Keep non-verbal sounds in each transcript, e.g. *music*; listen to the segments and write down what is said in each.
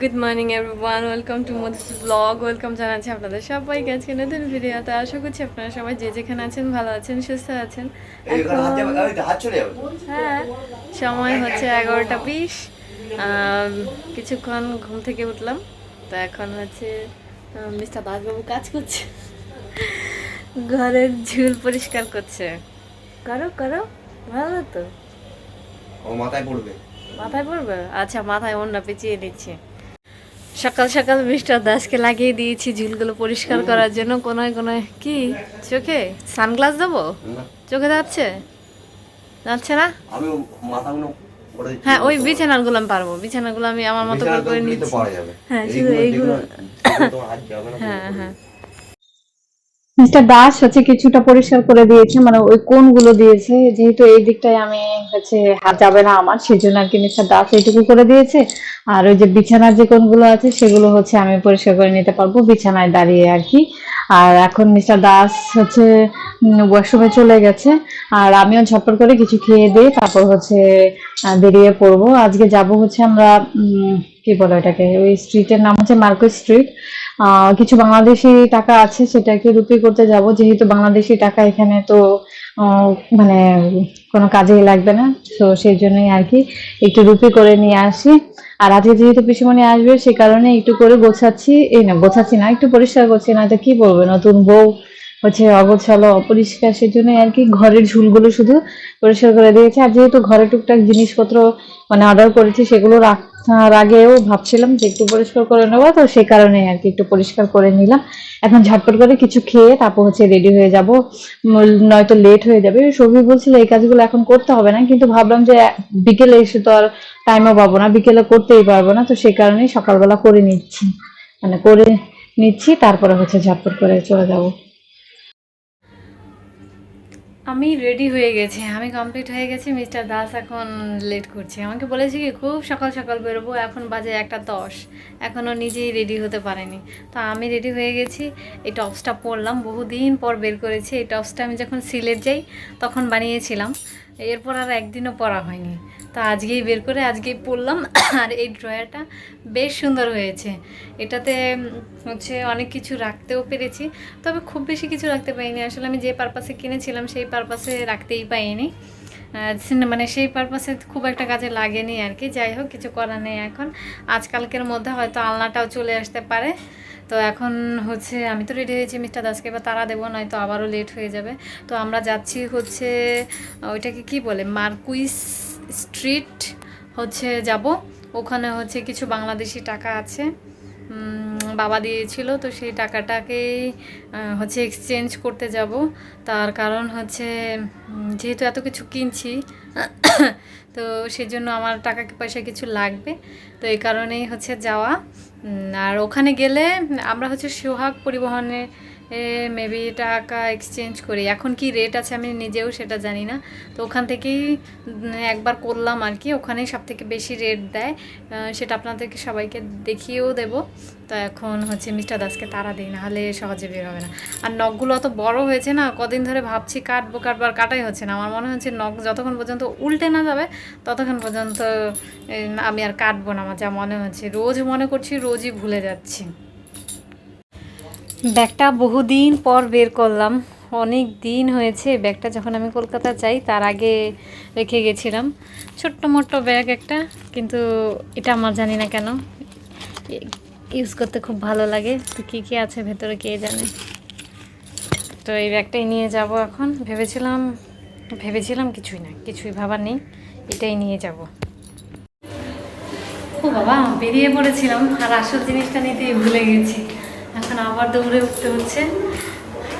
Good morning everyone welcome to Madhu's blog welcome জানাচ্ছি আপনাদের সবাইকে আজকে নতুন ভিডিওতে আশা করছি আপনারা সবাই যে যেখানে আছেন ভালো আছেন সুস্থ আছেন। হ্যাঁ সময় হচ্ছে এগারোটা বিশ। কিছুক্ষণ ঘুম থেকে উঠলাম। তো এখন হচ্ছে মিস্টার দাসবাবু কাজ করছে। ঘরের ঝুল পরিষ্কার করছে। করো করো। ভালো তো। ও মাথায় পড়বে। মাথায় পড়বে? আচ্ছা মাথায় অন্য পেঁচিয়ে দিচ্ছি সকাল সকাল মিস্টার দাসকে লাগিয়ে দিয়েছি ঝুলগুলো পরিষ্কার করার জন্য। কোনায় কোনায় কি? চোখে? সানগ্লাস দেবো? চোখে যাচ্ছে? যাচ্ছে না। হ্যাঁ ওই বিছানাগুলো আমি পারব। বিছানাগুলো আমি আমার মতো করে নিচ্ছি। হ্যাঁ, শুধু এইগুলো- হ্যাঁ হ্যাঁ। মিস্টার দাস হচ্ছে কিছুটা পরিষ্কার করে দিয়েছে মানে ওই কোনগুলো দিয়েছে, যেহেতু এই দিকটায় আমি হচ্ছে হাত যাবে না আমার, সেজন্য আর কি মিস্টার দাস এইটুকু করে দিয়েছে। আর ওই যে বিছানার যে কোনগুলো আছে, সেগুলো হচ্ছে আমি পরিষ্কার করে নিতে পারব বিছানায় দাঁড়িয়ে আর কি। আর এখন মিস্টার দাস হচ্ছে ওয়াশরুমে চলে গেছে। আর আমিও ঝটপট করে কিছু খেয়ে দিয়ে তারপর হচ্ছে বেরিয়ে পড়ব। আজকে যাব হচ্ছে আমরা কি বলে ওটাকে, ওই স্ট্রিটের নাম হচ্ছে মার্কেট স্ট্রিট কিছু বাংলাদেশি টাকা আছে, সেটাকে রুপি করতে যাব। যেহেতু বাংলাদেশি টাকা এখানে তো মানে কোনো কাজেই লাগবে না, তো সেই জন্যই আর কি একটু রুপি করে নিয়ে আসি। আর আজকে যেহেতু পিসিমণি আসবে, সে কারণে একটু করে গোছাচ্ছি, এই না, গোছাচ্ছি না, একটু পরিষ্কার করছি, না তো কি বলব, নতুন বউ হচ্ছে অগোছালো, অপরিষ্কার সেজন্য আর কি ঘরের ঝুলগুলো শুধু পরিষ্কার করে দিয়েছে। আর যেহেতু ঘরে টুকটাক জিনিসপত্র মানে অর্ডার করেছি, সেগুলো রাখার আগেও ভাবছিলাম যে একটু পরিষ্কার করে নেব, তো সেই কারণে আর কি একটু পরিষ্কার করে নিলাম। এখন ঝটপট করে কিছু খেয়ে তারপর হচ্ছে রেডি হয়ে যাব। নয়তো লেট হয়ে যাবে। সবই বলছিল এই কাজগুলো এখন করতে হবে না, কিন্তু ভাবলাম যে বিকেলে এসে তো আর টাইমও পাবো না, বিকেলে করতেই পারব না, তো সেই কারণেই সকালবেলা করে নিচ্ছি। মানে করে নিচ্ছি, তারপরে হচ্ছে ঝটপট করে চলে যাব। আমি রেডি হয়ে গেছি, আমি কমপ্লিট হয়ে গেছি মিস্টার দাস এখন লেট করছে। আমাকে বলেছে কি, খুব সকাল সকাল বেরোবো, এখন বাজে একটা দশ এখনও নিজেই রেডি হতে পারেনি। তো আমি রেডি হয়ে গেছি, এই টপসটা পরলাম, বহুদিন পর বের করেছি, এই টপসটা আমি যখন সিলেট যাই, তখন বানিয়েছিলাম, এরপর আর একদিনও পরা হয়নি। তো আজকেই বের করে আজকেই পরলাম। *coughs* আর এই ড্রয়ারটা বেশ সুন্দর হয়েছে। এটাতে হচ্ছে অনেক কিছু রাখতেও পেরেছি। তবে খুব বেশি কিছু রাখতে পারিনি। আসলে আমি যে পারপাসে কিনেছিলাম, সেই পারপাসে রাখতেই পাইনি মানে সেই পারপাসে খুব একটা কাজে লাগেনি আর কি। যাই হোক, কিছু করার নেই এখন। আজকালকের মধ্যে হয়তো আলনাটাও চলে আসতে পারে। তো এখন হচ্ছে আমি তো রেডি হয়েছি মিস্টার দাসকে এবার তারা দেবো, নয়তো আবারও লেট হয়ে যাবে। তো আমরা যাচ্ছি হচ্ছে ওইটাকে কি বলে? মার্কুইস স্ট্রিট হচ্ছে যাব। ওখানে হচ্ছে কিছু বাংলাদেশি টাকা আছে। বাবা দিয়েছিল, তো সেই টাকাটাকেই হচ্ছে এক্সচেঞ্জ করতে যাব। তার কারণ হচ্ছে যেহেতু এত কিছু কিনছি, *coughs* তো সেজন্য আমার টাকা পয়সা কিছু লাগবে? তো এই কারণেই হচ্ছে যাওয়া। আর ওখানে গেলে আমরা হচ্ছে সোহাগ পরিবহনে মেবি টাকা এক্সচেঞ্জ করি। এখন কি রেট আছে আমি নিজেও সেটা জানি না। তো ওখান থেকেই একবার করলাম আর কি। ওখানেই সব থেকে বেশি রেট দেয়। সেটা আপনাদেরকে সবাইকে দেখিয়েও দেব। তো এখন হচ্ছে মিস্টার দাসকে তারা দিই না হলে সহজে বের হবে না। আর নখগুলো অত বড় হয়েছে না, কদিন ধরে ভাবছি কাটবো কাটবো, আর কাটাই হচ্ছে না। আমার মনে হচ্ছে নখ যতক্ষণ পর্যন্ত উল্টে না যাবে, ততক্ষণ পর্যন্ত আমি আর কাটবো না। আমার যা মনে হচ্ছে, রোজ মনে করছি, রোজই ভুলে যাচ্ছি। ব্যাগটা বহুদিন পর বের করলাম। অনেক দিন হয়েছে ব্যাগটা যখন আমি কলকাতা যাই, তার আগে রেখে গেছিলাম। ছোট্ট মোট্ট ব্যাগ একটা, কিন্তু এটা আমার জানি না কেন। ইউজ করতে খুব ভালো লাগে। তো কী কী আছে ভেতরে কে জানে? তো এই ব্যাগটাই নিয়ে যাব এখন। ভেবেছিলাম ভেবেছিলাম কিছুই না, কিছুই ভাবার নেই। এটাই নিয়ে যাব। ও বাবা, বেরিয়ে পড়েছিলাম। আর আসল জিনিসটা নিতেই ভুলে গেছি। এখন আবার দৌড়ে উঠতে হচ্ছে।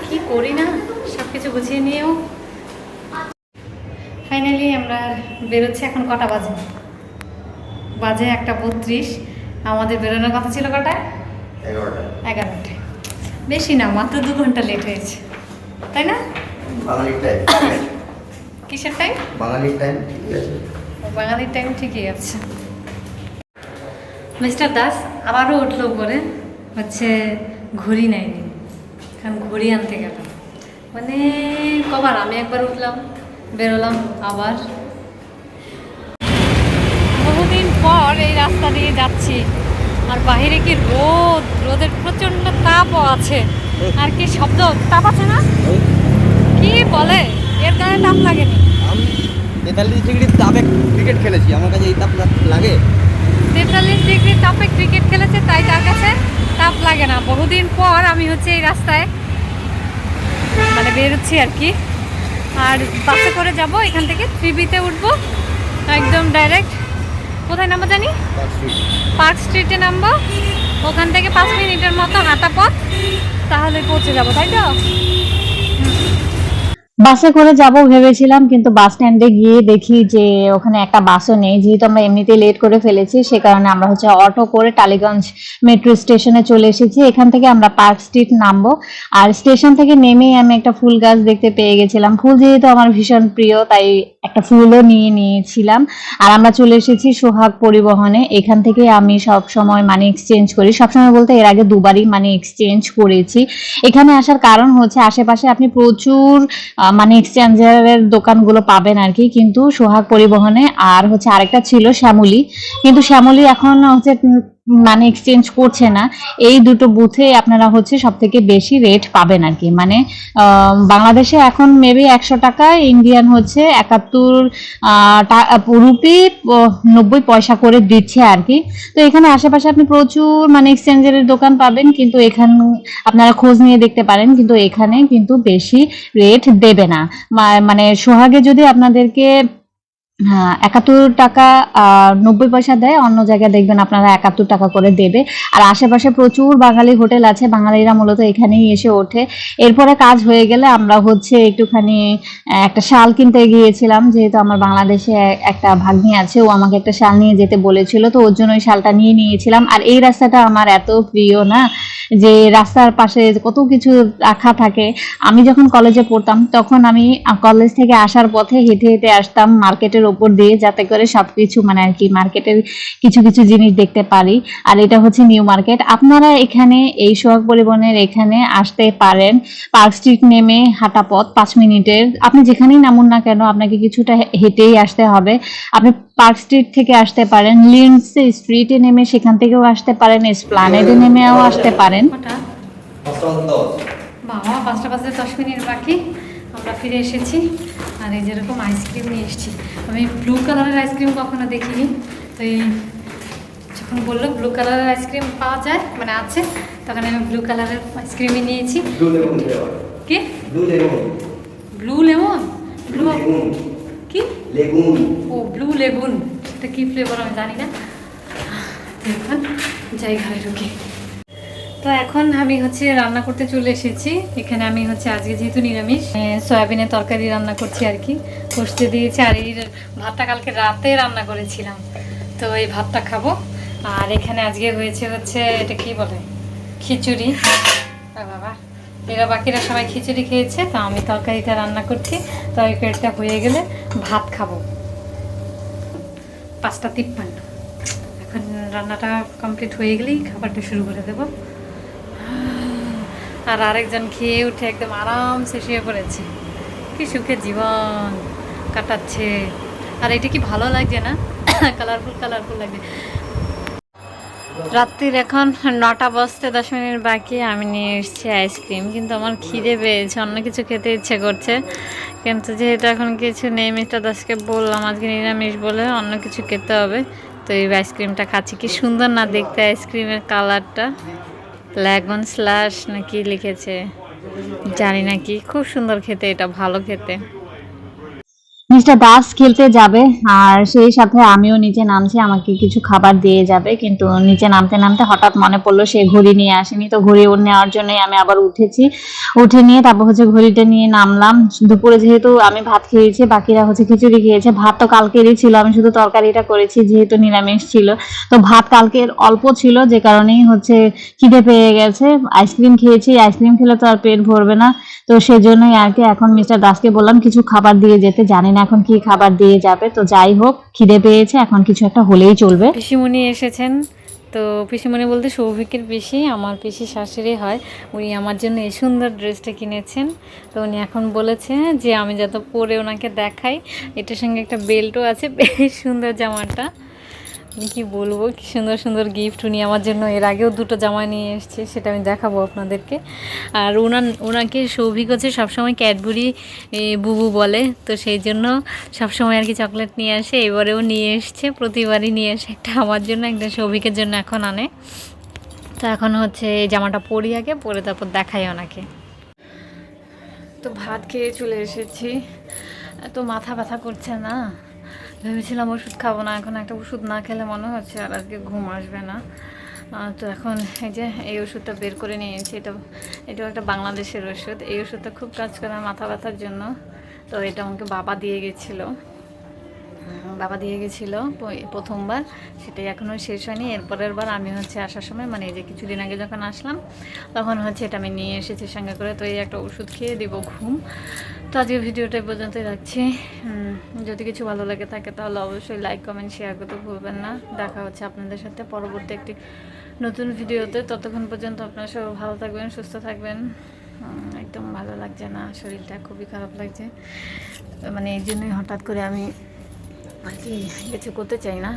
কি করি না? সব কিছু গুছিয়ে নিয়েও। ফাইনালি আমরা বেরোচ্ছি এখন কটা বাজে? বাজে একটা বত্রিশ। আমাদের বেরোনোর কথা ছিল কটায়? এগারোটা। এগারোটায়। বেশি না মাত্র দু ঘণ্টা লেট হয়েছে। তাই না? বাঙালির টাইম কিসের টাইম বাঙালির টাইম আছে। বাঙালির টাইম ঠিকই আছে। মিস্টার দাস আবারও উঠল পরে হচ্ছে ঘড়ি নেয়নি কারণ ঘড়ি আনতে গেল মানে কবার আমি একবার উঠলাম বেরোলাম আবার। বহুদিন পর এই রাস্তা দিয়ে যাচ্ছি আর বাইরে কি রোদ? রোদের প্রচণ্ড তাপও আছে। আর কি শব্দ? তাপ আছে না? কি বলে? এর গায়ে তাপ লাগেনি। আমি তেতাল্লিশ ডিগ্রি তাপে ক্রিকেট খেলেছি। আমার কাছে এই তাপ লাগে। তেতাল্লিশ ডিগ্রি তাপে ক্রিকেট খেলেছে তাই তার কাছে তাপ লাগে না। বহুদিন পর আমি হচ্ছে এই রাস্তায় মানে বেরোচ্ছি আর কি। আর বাসে করে যাব এখান থেকে থ্রিবিতে উঠব উঠবো একদম ডাইরেক্ট কোথায় নামবো জানি? পার্ক স্ট্রিটে নামবো। ওখান থেকে পাঁচ মিনিটের মতো হাঁটা পথ তাহলে পৌঁছে যাব তাই তো? বাসে করে যাব ভেবেছিলাম, কিন্তু বাস স্ট্যান্ডে গিয়ে দেখি যে ওখানে একটা বাসও নেই। যেহেতু আমরা এমনিতে লেট করে ফেলেছি, সে কারণে আমরা হচ্ছে অটো করে টালিগঞ্জ মেট্রো স্টেশনে চলে এসেছি। এখান থেকে আমরা পার্ক স্ট্রিট নামবো। আর স্টেশন থেকে নেমেই আমি একটা ফুল গাছ দেখতে পেয়ে গেছিলাম। ফুল যেহেতু আমার ভীষণ প্রিয়, তাই একটা ফুলও নিয়ে নিয়েছিলাম। আর আমরা চলে এসেছি সোহাগ পরিবহনে। এখান থেকে আমি সব সময় মানি এক্সচেঞ্জ করি। সবসময় বলতে এর আগে দুবারই মানে এক্সচেঞ্জ করেছি। এখানে আসার কারণ হচ্ছে আশেপাশে আপনি প্রচুর মানি এক্সচেঞ্জারের দোকানগুলো পাবেন আর কি। কিন্তু সোহাগ পরিবহনে আর হচ্ছে আরেকটা ছিল শ্যামলী। কিন্তু শ্যামলী এখন হচ্ছে মানে এক্সচেঞ্জ করছে না, এই দুটো বুথে আপনারা হচ্ছে সব থেকে বেশি রেট পাবেন আর কি। মানে বাংলাদেশে এখন মেবি একশো টাকা ইন্ডিয়ান হচ্ছে একাত্তর রুপি নব্বই পয়সা করে দিচ্ছে আর কি। তো এখানে আশেপাশে আপনি প্রচুর মানে এক্সচেঞ্জের দোকান পাবেন, কিন্তু এখান, আপনারা খোঁজ নিয়ে দেখতে পারেন, কিন্তু এখানে কিন্তু বেশি রেট দেবে না। মানে সোহাগে যদি আপনাদেরকে একাত্তর টাকা নব্বই পয়সা দেয়। অন্য জায়গায় দেখবেন আপনারা একাত্তর টাকা করে দেবে। আর আশেপাশে প্রচুর বাঙালি হোটেল আছে। বাঙালিরা মূলত এখানেই এসে ওঠে। এরপরে কাজ হয়ে গেলে আমরা হচ্ছে একটুখানি একটা শাল কিনতে গিয়েছিলাম। যেহেতু আমার বাংলাদেশে একটা ভাগ্নি আছে, ও আমাকে একটা শাল নিয়ে যেতে বলেছিল। তো ওর জন্য ওই শালটা নিয়ে নিয়েছিলাম। আর এই রাস্তাটা আমার এত প্রিয় না, যে রাস্তার পাশে কত কিছু রাখা থাকে। আমি যখন কলেজে পড়তাম, তখন আমি কলেজ থেকে আসার পথে হেঁটে হেঁটে আসতাম। মার্কেটের ওপর দিয়ে যাতে করে সবকিছু মানে আর কি মার্কেটের কিছু কিছু জিনিস দেখতে পারি। আর এটা হচ্ছে নিউ মার্কেট। আপনারা এখানে এই সোহাগ পরিবহনের এখানে আসতে পারেন। পার্ক স্ট্রিট নেমে হাঁটা পথ পাঁচ মিনিটের। আপনি যেখানেই নামুন না কেন আপনাকে কিছুটা হেঁটেই আসতে হবে। আপনি পার্ক স্ট্রিট থেকে আসতে পারেন। লিন্স স্ট্রিটে নেমে সেখান থেকেও আসতে পারেন। এসপ্লানেডে নেমেও আসতে পারেন। ওটা পাঁচটা পাঁচটা দশ মিনিট বাকি। আমরা ফিরে এসেছি আর এই যেরকম আইসক্রিম নিয়ে এসেছি। আমি ব্লু কালারের আইসক্রিম কখনো দেখিনি। তো এই যখন বলল ব্লু কালারের আইসক্রিম পাওয়া যায় মানে আছে তখন আমি ব্লু কালারের আইসক্রিমই নিয়েছি। কি? ব্লু লেমন ব্লু কি? লেগুন ও ব্লু লেগুন সেটা কি ফ্লেভার আমি জানি না। এখন যাই ঘরে ঢুকি। তো এখন আমি হচ্ছে রান্না করতে চলে এসেছি। এখানে আমি হচ্ছে আজকে যেহেতু নিরামিষ সয়াবিনের তরকারি রান্না করছি আর কি। কষতে দিয়েছি আর এই ভাতটা কালকে রাতে রান্না করেছিলাম। তো এই ভাতটা খাব। আর এখানে আজকে হয়েছে হচ্ছে, এটা কি বলে? খিচুড়ি। বাবা, এরা বাকিরা সবাই খিচুড়ি খেয়েছে, তো আমি তরকারিটা রান্না করছি। তরকারিটা হয়ে গেলে ভাত খাব। পাঁচটা তিপ্পান্ন। এখন রান্নাটা কমপ্লিট হয়ে গেলেই খাবারটা শুরু করে দেবো। আর আরেকজন খেয়ে উঠে একদম আরামসে শুয়ে পড়েছে। কি সুখে জীবন কাটাচ্ছে। আর এটা কি ভালো লাগছে না? *coughs* কালারফুল কালারফুল লাগছে। রাত্রির এখন নটা বাজতে দশ মিনিট বাকি, আমি নিয়ে এসেছি আইসক্রিম। কিন্তু আমার খিদে পেয়েছে, অন্য কিছু খেতে ইচ্ছে করছে। কিন্তু যেহেতু এখন কিছু নেই, মিস্টার দাসকে বললাম, আজকে নিরামিষ বলে অন্য কিছু খেতে হবে। তো এই আইসক্রিমটা খাচ্ছি। কি সুন্দর না দেখতে আইসক্রিমের কালারটা। ল্যাগন স্ল্যাশ না কি লিখেছে জানি না কি। খুব সুন্দর খেতে এটা ভালো খেতে। মিস্টার দাস খেলতে যাবে, আর সেই সাথে আমিও নিচে নামছি, আমাকে কিছু খাবার দিয়ে যাবে, কিন্তু নিচে নামতে নামতে হঠাৎ মনে পড়ল সে ঘড়ি নিয়ে আসেনি, তো ঘড়ি নেওয়ার জন্যই আমি আবার উঠেছি। উঠে নিয়ে তারপর হচ্ছে ঘড়িটা নিয়ে নামলাম। দুপুরে যেহেতু আমি ভাত খেয়েছি, বাকিরা হচ্ছে খিচুড়ি খেয়েছে, ভাত তো কালকেরই ছিল, আমি শুধু তরকারিটা করেছি, যেহেতু নিরামিষ ছিল। তো ভাত কালকের অল্প ছিল, যে কারণেই হচ্ছে খিদে পেয়ে গেছে। আইসক্রিম খেয়েছি, আইসক্রিম খেলে তো আর পেট ভরবে না। তো সেজন্যই আর কি এখন মিস্টার দাসকে বললাম, কিছু খাবার দিয়ে যেতে, জানি না এখন কি খাবার দিয়ে যাবে, তো যাই হোক, খিদে পেয়েছে, এখন কিছু একটা হলেই চলবে। পিসিমণি এসেছেন, তো পিসিমণি বলতে সৌভিকের পিসি, আমার পিসি শাশুড়ি হয়, উনি আমার জন্য এই সুন্দর ড্রেসটা কিনেছেন, তো উনি এখন বলেছে যে আমি যত পরে ওনাকে দেখাই, এটার সঙ্গে একটা বেল্টও আছে, বেশ সুন্দর জামাটা। কি বলব? কি সুন্দর সুন্দর গিফট উনি আমার জন্য, এর আগেও দুটো জামা নিয়ে এসেছে, সেটা আমি দেখাবো আপনাদেরকে। আর ওনার ওনাকে সৌভিক হচ্ছে সবসময় ক্যাডবুরি বুবু বলে, তো সেই জন্য সবসময় আর কি চকলেট নিয়ে আসে, এবারেও নিয়ে এসছে, প্রতিবারই নিয়ে আসে একটা আমার জন্য একটা সৌভিকের জন্য এখন আনে। তো এখন হচ্ছে এই জামাটা পরি আগে, পরে তারপর দেখাই ওনাকে। তো ভাত খেয়ে চলে এসেছি। তো মাথা ব্যথা করছে না। ভেবেছিলাম ওষুধ খাব না, এখন একটা ওষুধ না খেলে মনে হচ্ছে আর আজকে ঘুম আসবে না। তো এখন এই যে এই ওষুধটা বের করে নিয়েছি, এটা, এটাও একটা বাংলাদেশের ওষুধ। এই ওষুধটা খুব কাজ করে মাথা ব্যথার জন্য। তো এটা আমাকে বাবা দিয়ে গেছিল। বাবা দিয়ে গেছিল প্রথমবার, সেটাই এখনও শেষ হয়নি। এরপরের বার আমি হচ্ছে আসার সময় মানে এই যে কিছুদিন আগে যখন আসলাম, তখন হচ্ছে এটা আমি নিয়ে এসেছি সঙ্গে করে। তো এই একটা ওষুধ খেয়ে দিব ঘুম। তো আজকে ভিডিওটা পর্যন্তই রাখছি। যদি কিছু ভালো লাগে থাকে তাহলে অবশ্যই লাইক কমেন্ট শেয়ার করতে ভুলবেন না। দেখা হচ্ছে আপনাদের সাথে পরবর্তী একটি নতুন ভিডিওতে। ততক্ষণ পর্যন্ত আপনারা সব ভালো থাকবেন সুস্থ থাকবেন। একদম ভালো লাগছে না শরীরটা খুবই খারাপ লাগছে। মানে এই জন্যই হঠাৎ করে আমি আর কি কিছু করতে চাই না।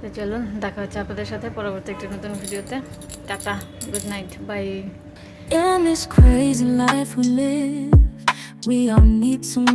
তো চলুন দেখা হচ্ছে আপনাদের সাথে পরবর্তী একটি নতুন ভিডিওতে। Tata good night bye In this crazy life we live, we all need someone.